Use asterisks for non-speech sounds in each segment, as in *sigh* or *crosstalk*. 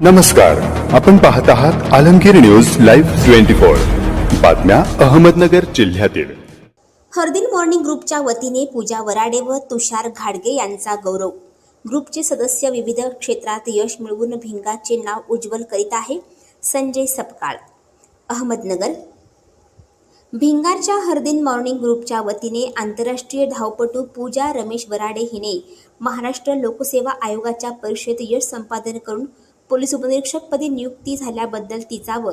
नमस्कार आपण पाहत आहात Alamgir news live twenty four. बातम्या अहमदनगर जिल्ह्यातील. हरदिल मॉर्निंग ग्रुपच्या वतीने पूजा वराडे व तुषार घाडगे यांचा गौरव. ग्रुपचे सदस्य विविध क्षेत्रात यश मिळवून भिंगाचे नाव उज्ज्वल करीत आहे संजय सपकाळ. अहमदनगर. भिंगारच्या हरदिन मॉर्निंग ग्रुपच्या वतीने आंतरराष्ट्रीय धावपटू पूजा रमेश वराडे हिने महाराष्ट्र लोकसेवा आयोगाच्या परीक्षेत यश संपादन करून पोलीस उपनिरीक्षकपदी नियुक्ती झाल्याबद्दल तिचा व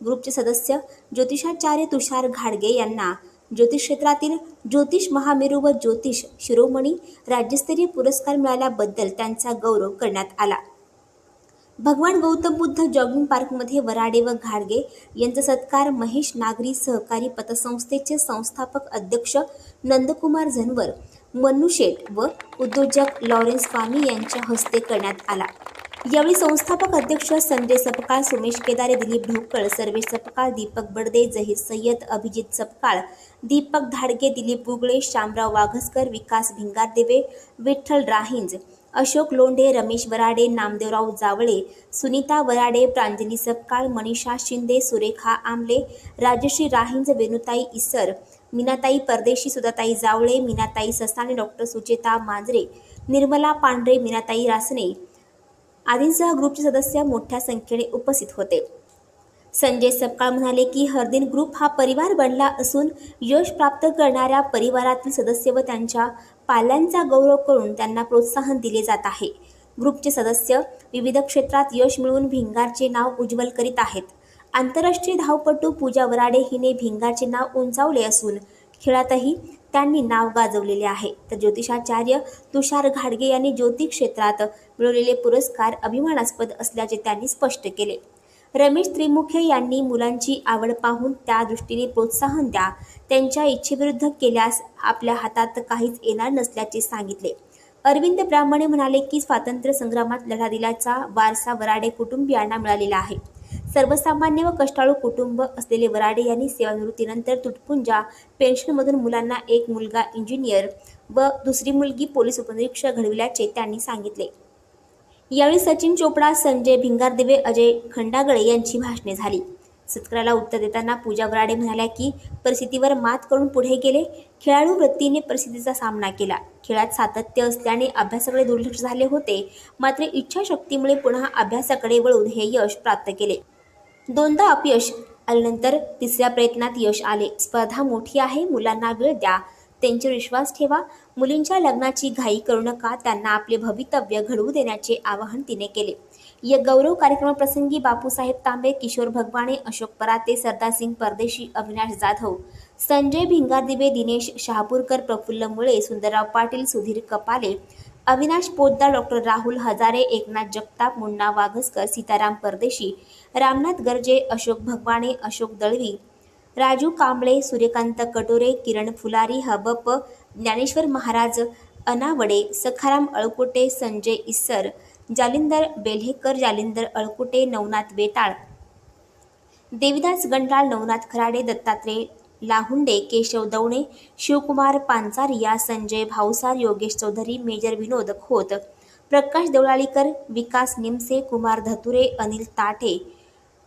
ग्रुपचे सदस्य ज्योतिषाचार्य तुषार घाडगे यांना ज्योतिष क्षेत्रातील ज्योतिष महामेरू व ज्योतिष शिरोमणी राज्यस्तरीय पुरस्कार मिळाल्याबद्दल त्यांचा गौरव करण्यात आला. भगवान गौतम बुद्ध जॉगिंग पार्कमध्ये वराडे व घाडगे यांचा सत्कार महेश नागरी सहकारी पतसंस्थेचे संस्थापक अध्यक्ष नंदकुमार झनवर मन्नू शेठ व उद्योजक लॉरेन्स स्वामी यांच्या हस्ते करण्यात आला. यावेळी संस्थापक अध्यक्ष संजय सपकाळ सुमेश केदारे दिलीप ढोकळ सर्वेश सपकाळ दीपक बडदे जहीर सय्यद अभिजित सपकाळ दीपक धाडगे दिलीप गुगळे शामराव वाघसकर विकास भिंगारदेवे विठ्ठल राहिंज अशोक लोंढे रमेश वराडे नामदेवराव जावळे सुनीता वराडे प्रांजली सपकाळ मनीषा शिंदे सुरेखा आमले राजश्री राहिंज वेणुताई इसर मीनाताई परदेशी सुधाताई जावळे मीनाताई ससाणे डॉक्टर सुचेता मांजरे निर्मला पांढरे मीनाताई रासने आदींसह ग्रुपचे सदस्य मोठ्या संख्येने उपस्थित होते. संजय सपकाळ म्हणाले की हरदिन ग्रुप हा परिवार बनला असून यश प्राप्त करणाऱ्या परिवारातील सदस्य व त्यांच्या पाल्यांचा गौरव करून त्यांना प्रोत्साहन दिले जात आहे. ग्रुपचे सदस्य विविध क्षेत्रात यश मिळवून भिंगारचे नाव उज्ज्वल करीत आहेत. आंतरराष्ट्रीय धावपटू पूजा वराडे हिने भिंगारचे नाव उंचावले असून खेळातही त्यांनी नाव गाजवलेले आहे. तर ज्योतिषाचार्य तुषार घाडगे यांनी ज्योतिष क्षेत्रात मिळवलेले पुरस्कार अभिमानास्पद असल्याचे त्यांनी स्पष्ट केले. रमेश त्रिमुखे यांनी मुलांची आवड पाहून त्या दृष्टीने प्रोत्साहन द्या. त्यांच्या इच्छेविरुद्ध केल्यास आपल्या हातात काहीच येणार नसल्याचे सांगितले. अरविंद ब्राह्मणे म्हणाले की स्वातंत्र्य संग्रामात लढा दिल्याचा वारसा वराडे कुटुंबियांना मिळालेला आहे. सर्वसामान्य व कष्टाळू कुटुंब असलेले वराडे यांनी सेवानिवृत्तीनंतर तुटपुंजा पेन्शनमधून मुलांना एक मुलगा इंजिनियर व दुसरी मुलगी पोलीस उपनिरीक्षक घडविल्याचे त्यांनी सांगितले. यावेळी सचिन चोपडा संजय भिंगारदेवे अजय खंडागळे यांची भाषणे झाली. सत्काराला उत्तर देताना पूजा वराडे म्हणाल्या की परिस्थितीवर मात करून पुढे गेले. खेळाडू वृत्तीने परिस्थितीचा सामना केला. खेळात सातत्य असल्याने अभ्यासाकडे दुर्लक्ष झाले होते. मात्र इच्छाशक्तीमुळे पुन्हा अभ्यासाकडे वळून हे यश प्राप्त केले. दोनदा अपयश आल्यानंतर तिसऱ्या प्रयत्नात यश आले. स्पर्धा मोठी आहे मुलांना वेळ द्या. त्यांचे विश्वास ठेवा. मुलींच्या लग्नाची घाई करू नका. त्यांना आपले भवितव्य घडवू देण्याचे आवाहन तिने केले. या गौरव कार्यक्रमाप्रसंगी बापूसाहेब तांबे किशोर भगवाने अशोक पराते सरदारसिंग परदेशी अविनाश जाधव संजय भिंगारदिवे दिनेश शहापूरकर प्रफुल्ल मुळे सुंदरराव पाटील सुधीर कपाले अविनाश पोद्दार डॉक्टर राहुल हजारे एकनाथ जगताप मुन्ना वाघसकर सीताराम परदेशी रामनाथ गर्जे अशोक भगवाने अशोक दळवी राजू कांबळे सूर्यकांत कटोरे किरण फुलारी हबप ज्ञानेश्वर महाराज अनावडे सखाराम अळकुटे संजय इस्सर जालिंदर बेल्हेकर जालिंदर अळकुटे नवनाथ बेताळ देविदास गंडाळ नवनाथ खराडे दत्तात्रय लाहुंडे केशव दवणे शिवकुमार पांचारिया संजय भाऊसार योगेश चौधरी मेजर विनोद खोत प्रकाश देवळालीकर विकास निमसे कुमार धतुरे अनिल ताठे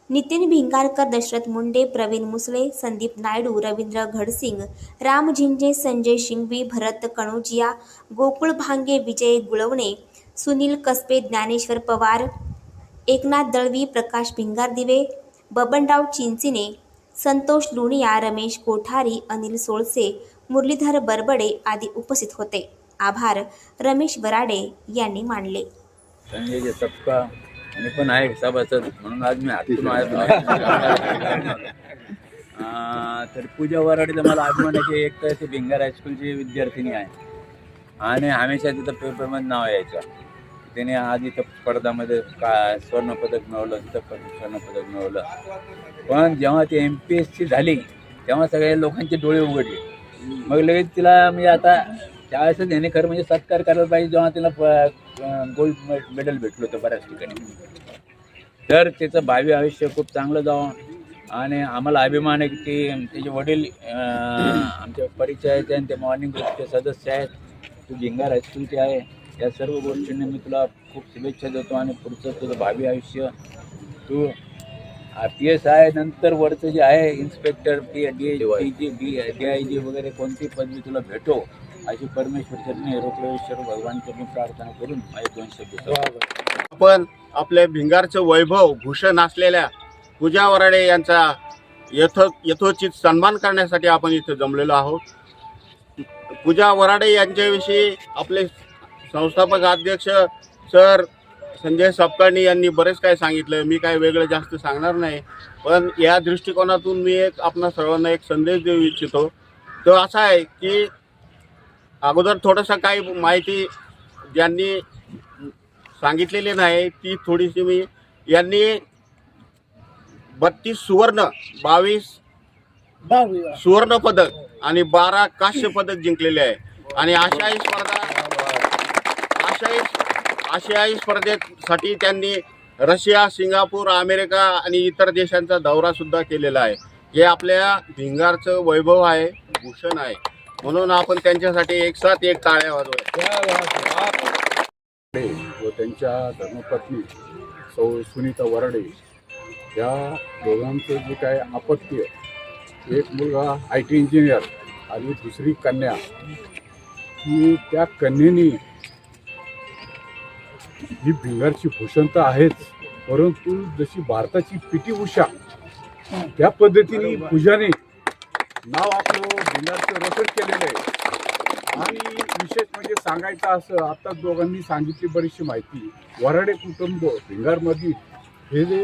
नितीन भिंगारकर दशरथ मुंडे प्रवीण मुसळे संदीप नायडू रवींद्र घडसिंग राम झिंजे संजय शिंगवी भरत कणोजिया गोकुळ भांगे विजय गुळवणे सुनील कसबे ज्ञानेश्वर पवार एकनाथ दळवी प्रकाश भिंगारदिवे बबनराव चिंचिने संतोष लुणिया रमेश कोठारी अनिल सोळसे मुरलीधर बरबडे आदी उपस्थित होते. आभार रमेश वराडे यांनी मानले. जे मी पण आहे सभासद म्हणून आज मी हातून आहे *laughs* तर पूजा वराडीचा मला की एक तर ती भिंगार हायस्कूलची विद्यार्थिनी आहे. आणि हमेशा तिथं पेपरमध्ये नाव यायचं तिने आज इथं स्पर्धामध्ये का स्वर्णपदक मिळवलं तिथं पण स्वर्णपदक मिळवलं. पण जेव्हा ती एम पी एस सी झाली तेव्हा सगळ्या लोकांचे डोळे उघडले. मग लगेच तिला म्हणजे आता त्यावेळेसच याने खरं म्हणजे सत्कार करायला पाहिजे जेव्हा तिला गोल्ड मेडल भेटलं होतं बऱ्याच ठिकाणी. तर तिचं भावी आयुष्य खूप चांगलं जावं आणि आम्हाला अभिमान आहे की ते त्याचे वडील आमच्या परिचयाचे आणि ते मॉर्निंग ग्रुपचे सदस्य आहेत. तू झिंगार हायस्कूलचे आहे. या सर्व गोष्टींनी मी तुला खूप शुभेच्छा देतो आणि पुढचं तुझं भावी आयुष्य तू पी एस आय नंतर वरचं जे आहे inspector D D G D D I G वगैरे कोणती पदवी तुला भेटो अशी परमेश्वर चरणी रोकडेश्वर भगवान चरणी प्रार्थना करून माझे दोन शब्द. आपण आपल्या भिंगारचं वैभव भूषण असलेल्या पूजा वराडे यांचा यथो यथोचित सन्मान करण्यासाठी आपण इथे जमलेलो आहोत. पूजा वराडे यांच्याविषयी आपले संस्थापक अध्यक्ष सर संजय सपकाळणी यांनी बरेच काय सांगितलं. मी काय वेगळं जास्त सांगणार नाही. पण या दृष्टिकोनातून मी एक आपणा सर्वांना एक संदेश देऊ इच्छितो. तो असा आहे की अगोदर थोडंसं काही माहिती ज्यांनी सांगितलेली नाही ती थोडीशी मी यांनी बत्तीस सुवर्ण बावीस सुवर्ण पदक आणि बारा काश्य पदक जिंकलेले आहे. आणि आशियाई स्पर्धा आशियाई स्पर्धेसाठी त्यांनी रशिया सिंगापूर अमेरिका आणि इतर देशांचा दौरा सुद्धा केलेला आहे. हे आपल्या भिंगारचं वैभव आहे भूषण आहे. म्हणून आपण त्यांच्यासाठी एक साथ एक टाळ्या वाजवूया व त्यांच्या धर्मपत्नी सौ सुनीता वरडे या दोघांचं जे काय अपत्य एक मुलगा आय टी इंजिनियर आणि दुसरी कन्या की त्या कन्येनी ही भिंगारची भूषण तर आहेच परंतु जशी भारताची पी टी उषा त्या पद्धतीने पूजाने नाव आपलं भिंगारचं रोशन केलेलं आहे. आणि विशेष म्हणजे सांगायचं असं आता दोघांनी सांगितली बरीचशी माहिती. वराडे कुटुंब भिंगारमधील हे जे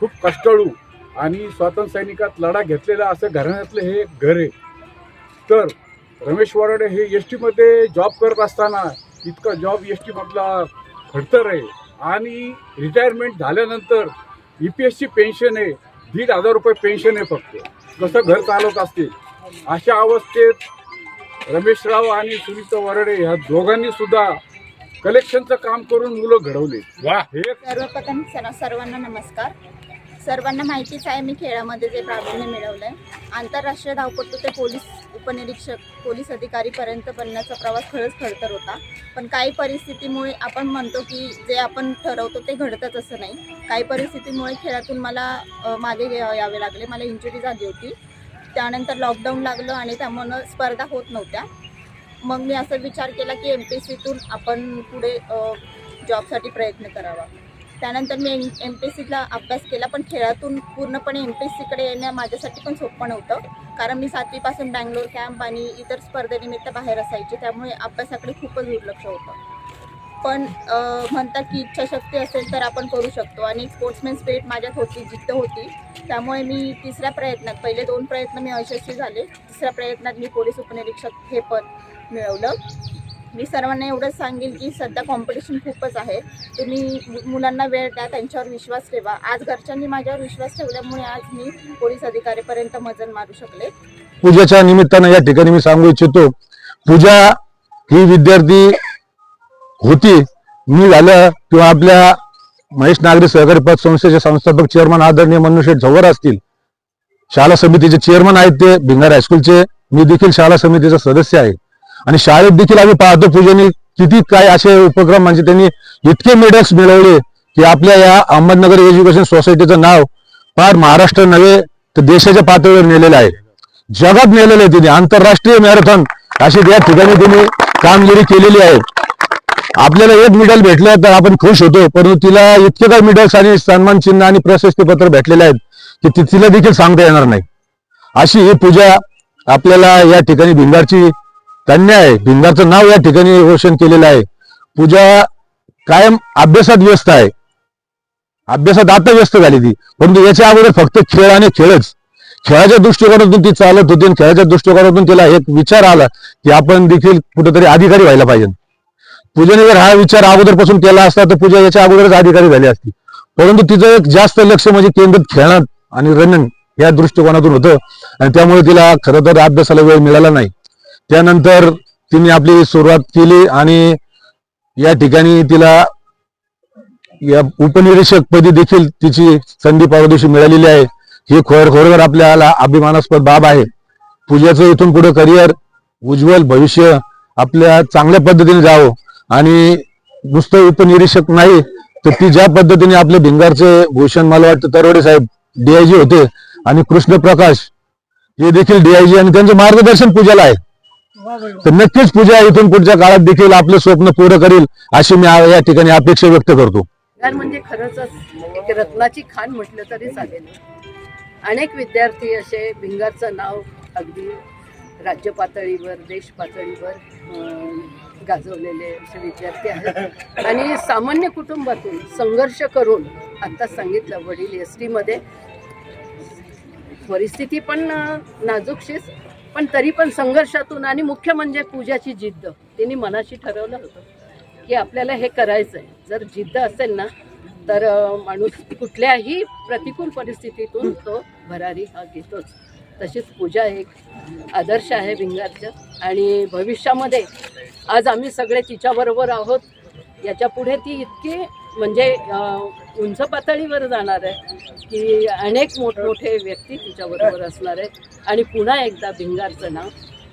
खूप कष्टाळू आणि स्वातंत्र्य सैनिकात लढा घेतलेला असं घराण्यातलं हे घर आहे. तर रमेश वराडे हे एस टीमध्ये जॉब करत असताना इतका जॉब एस टीमधला खडतर आहे. आणि रिटायरमेंट झाल्यानंतर ई पी एसची पेन्शन आहे. दीड हजार रुपये पेन्शन आहे फक्त. कसं घर चालवत असतील. अशा अवस्थेत रमेशराव आणि सुनीता वराडे ह्या दोघांनी सुद्धा कलेक्शनचं काम करून मुलं घडवले. वा. हे सर्वप्रथम सर सर्वांना नमस्कार. सर्वांना माहितीच आहे मी खेळामध्ये जे प्राधान्य मिळवलं आहे आंतरराष्ट्रीय धावपटू ते पोलीस उपनिरीक्षक पोलीस अधिकारीपर्यंत बनण्याचा प्रवास खरंच खडतर होता. पण काही परिस्थितीमुळे आपण म्हणतो की जे आपण ठरवतो ते घडतच असं नाही. काही परिस्थितीमुळे खेळातून मला मागे यावे लागले. मला इंजुरी झाली होती. त्यानंतर लॉकडाऊन लागलं आणि त्यामुळं स्पर्धा होत नव्हत्या. मग मी असा विचार केला की एम पी सीतून आपण पुढे जॉबसाठी प्रयत्न करावा. त्यानंतर मी एम एम पी एस सीला अभ्यास केला पण खेळातून पूर्णपणे एम पी एस सीकडे येणं माझ्यासाठी पण सोपं नव्हतं. कारण मी सातवीपासून बँगलोर कॅम्प आणि इतर स्पर्धेनिमित्त बाहेर असायचे त्यामुळे अभ्यासाकडे खूपच दुर्लक्ष होतं. पण म्हणतात की इच्छाशक्ती असेल तर आपण करू शकतो आणि स्पोर्ट्समॅन स्पिरिट माझ्यात होती जिद्द होती. त्यामुळे मी तिसऱ्या प्रयत्नात पहिले दोन प्रयत्न मी यशस्वी झाले. तिसऱ्या प्रयत्नात मी पोलीस उपनिरीक्षक हे पद मिळवलं. मी सर्वांना एवढंच सांगेन की सध्या कॉम्पिटिशन खूपच आहे. तुम्ही मुलांना वेळ द्या त्यांच्यावर विश्वास ठेवा. आज घरच्यांनी माझ्यावर विश्वास ठेवल्यामुळे आज मी पोलीस अधिकारीपर्यंत मजल मारू शकले. पूजेच्या निमित्तानं या ठिकाणी मी सांगू इच्छितो पूजा ही विद्यार्थी होती मी झालं किंवा आपल्या महेश नागरी सहकारी पतसंस्थेचे संस्थापक चेअरमन आदरणीय मनुष्य झवर असतील शाळा समितीचे चेअरमन आहेत ते भिंगार हायस्कूलचे मी देखील शाळा समितीचा सदस्य आहे. आणि शाळेत देखील आम्ही पाहतो पूजेने किती काय असे उपक्रम म्हणजे त्यांनी इतके मेडल्स मिळवले की आपल्या या अहमदनगर एज्युकेशन सोसायटीचं नाव फार महाराष्ट्र नव्हे तर देशाच्या पातळीवर नेलेलं आहे. जगात नेलेलं आहे तिने आंतरराष्ट्रीय मॅरेथॉन अशी या ठिकाणी तिने कामगिरी केलेली आहे. आपल्याला एक मेडल भेटलं तर आपण खुश होतो परंतु तिला इतके काय मेडल्स आणि सन्मान चिन्ह आणि प्रशस्ती पत्र भेटलेले आहेत की ती- तिला देखील सांगता येणार नाही. अशी ही पूजा आपल्याला या ठिकाणी भिंगारची कन्या आहे. भिंगाचं नाव या ठिकाणी रोशन केलेलं आहे. पूजा कायम अभ्यासात व्यस्त आहे. अभ्यासात आता व्यस्त झाली ती. परंतु याच्या अगोदर फक्त खेळ आणि खेळच. खेळाच्या दृष्टिकोनातून ती चालत होती आणि खेळाच्या दृष्टिकोनातून तिला एक विचार आला की आपण देखील कुठेतरी अधिकारी व्हायला पाहिजे. पूजेने जर हा विचार अगोदरपासून केला असता तर पूजा याच्या अगोदरच अधिकारी झाली असती. परंतु तिचं एक जास्त लक्ष म्हणजे केंद्रित खेळात आणि रनिंग या दृष्टिकोनातून होतं आणि त्यामुळे तिला खरं तर अभ्यासाला वेळ मिळाला नाही. त्यानंतर तिने आपली सुरुवात केली आणि या ठिकाणी तिला या उपनिरीक्षक पदी देखील तिची संधी दिवशी मिळालेली आहे. हे खोर खोरवर आपल्याला अभिमानास्पद बाब आहे. पूजाचं इथून पुढे करिअर उज्ज्वल भविष्य आपल्या चांगल्या पद्धतीने जावं आणि नुसतं उपनिरीक्षक नाही तर ती ज्या पद्धतीने आपले भिंगारचे भूषण मला वाटतं तरवडे साहेब डीआयजी होते आणि कृष्ण प्रकाश हे देखील डीआयजी आणि त्यांचं मार्गदर्शन पूजाला आहे. तर नक्कीच पूजा इथून पुढच्या काळात देखील आपलं स्वप्न पूर्ण करील अशी मी या ठिकाणी अपेक्षा व्यक्त करतो. म्हणजे खरंच एक रत्नाची खान म्हटलं तरी चालेल. अनेक विद्यार्थी असे भिंगारचं नाव अगदी राज्य पातळीवर देश पातळीवर गाजवलेले असे विद्यार्थी आहेत. आणि सामान्य कुटुंबातून संघर्ष करून आता सांगितलं वडील एस टीमध्ये परिस्थिती पण नाजूकशीच पण तरी पण संघर्षातून आणि मुख्य म्हणजे पूजाची जिद्द तिने मनाशी ठरवलं होतं की आपल्याला हे करायचं आहे जर जिद्द असेल ना तर माणूस कुठल्याही प्रतिकूल परिस्थितीतून तो भरारी हा घेतोच. तशीच पूजा एक आदर्श आहे भिंगारचं आणि भविष्यामध्ये आज आम्ही सगळे तिच्याबरोबर आहोत. याच्यापुढे ती इतकी म्हणजे उंच पातळीवर जाणार आहे की अनेक मोठमोठे व्यक्ती तिच्याबरोबर असणार आहेत. आणि पुन्हा एकदा भिंगारचं नाव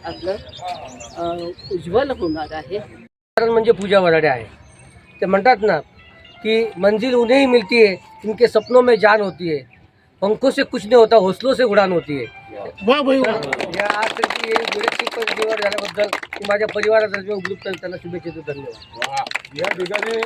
आपलं उज्ज्वल होणार आहे. कारण म्हणजे पूजा वराडे आहे. ते म्हणतात ना की मंजिल उन्हें ही मिलती है इनके सपनों में जान होती है पंखों से कुछ नहीं होता हौसलों से उड़ान होती है या आज त्यांची वैयक्तिक निवड झाल्याबद्दल माझ्या परिवारातर्फे ग्रुप त्यांना शुभेच्छा देतो धन्यवाद. या ठिकाणी